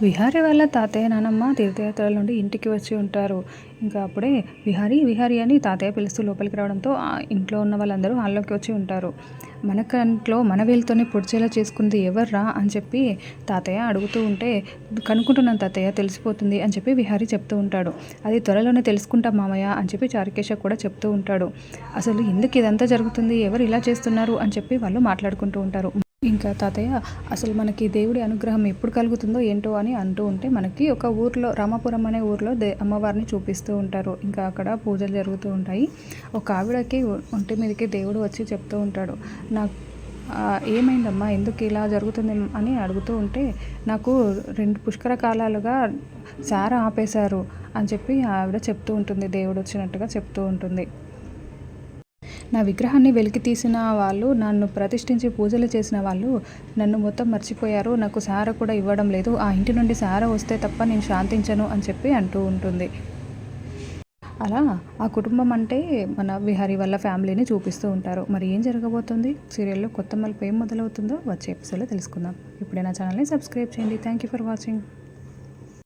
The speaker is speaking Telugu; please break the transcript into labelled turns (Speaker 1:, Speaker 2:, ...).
Speaker 1: విహారీ వాళ్ళ తాతయ్య నానమ్మ తీర్థయాత్రల నుండి ఇంటికి వచ్చి ఉంటారు. ఇంకా అప్పుడే విహారీ విహారీ అని తాతయ్య పిలుస్తూ లోపలికి రావడంతో ఇంట్లో ఉన్న వాళ్ళందరూ హాల్లోకి వచ్చి ఉంటారు. మన కంట్లో మన వేలుతోనే పొడిచేలా చేసుకుంది ఎవర్రా అని చెప్పి తాతయ్య అడుగుతూ ఉంటే కనుక్కుంటున్నాను తాతయ్య తెలిసిపోతుంది అని చెప్పి విహారీ చెప్తూ ఉంటాడు. అది త్వరలోనే తెలుసుకుంటాం మామయ్య అని చెప్పి చారుకేశ కూడా చెప్తూ ఉంటాడు. అసలు ఎందుకు ఇదంతా జరుగుతుంది? ఎవరు ఇలా చేస్తున్నారు? అని చెప్పి వాళ్ళు మాట్లాడుకుంటూ ఉంటారు. ఇంకా తాతయ్య అసలు మనకి దేవుడి అనుగ్రహం ఎప్పుడు కలుగుతుందో ఏంటో అని అంటూ ఉంటే మనకి ఒక ఊర్లో రామాపురం అనే ఊర్లో దే అమ్మవారిని చూపిస్తూ ఉంటారు. ఇంకా అక్కడ పూజలు జరుగుతూ ఉంటాయి. ఒక ఆవిడకి ఒంటి మీదకి దేవుడు వచ్చి చెప్తూ ఉంటాడు. నాకు ఏమైందమ్మా? ఎందుకు ఇలా జరుగుతుంది? అని అడుగుతూ ఉంటే నాకు రెండు పుష్కర కాలాలుగా సార ఆపేశారు అని చెప్పి ఆవిడ చెప్తూ ఉంటుంది. దేవుడు వచ్చినట్టుగా చెప్తూ ఉంటుంది. నా విగ్రహాన్ని వెలికి తీసిన వాళ్ళు నన్ను ప్రతిష్ఠించి పూజలు చేసిన వాళ్ళు నన్ను మొత్తం మర్చిపోయారు. నాకు సార కూడా ఇవ్వడం లేదు. ఆ ఇంటి నుండి సార వస్తే తప్ప నేను శాంతించను అని చెప్పి అంటూ ఉంటుంది. అలా ఆ కుటుంబం అంటే మన విహారీ వాళ్ళ ఫ్యామిలీని చూపిస్తూ ఉంటారు. మరి ఏం జరగబోతుంది? సీరియల్లో కొత్త మలుపు ఏం మొదలవుతుందో వచ్చే ఎపిసోడ్లో తెలుసుకుందాం. ఇప్పుడే నా ఛానల్ని సబ్స్క్రైబ్ చేయండి. Thank you for watching.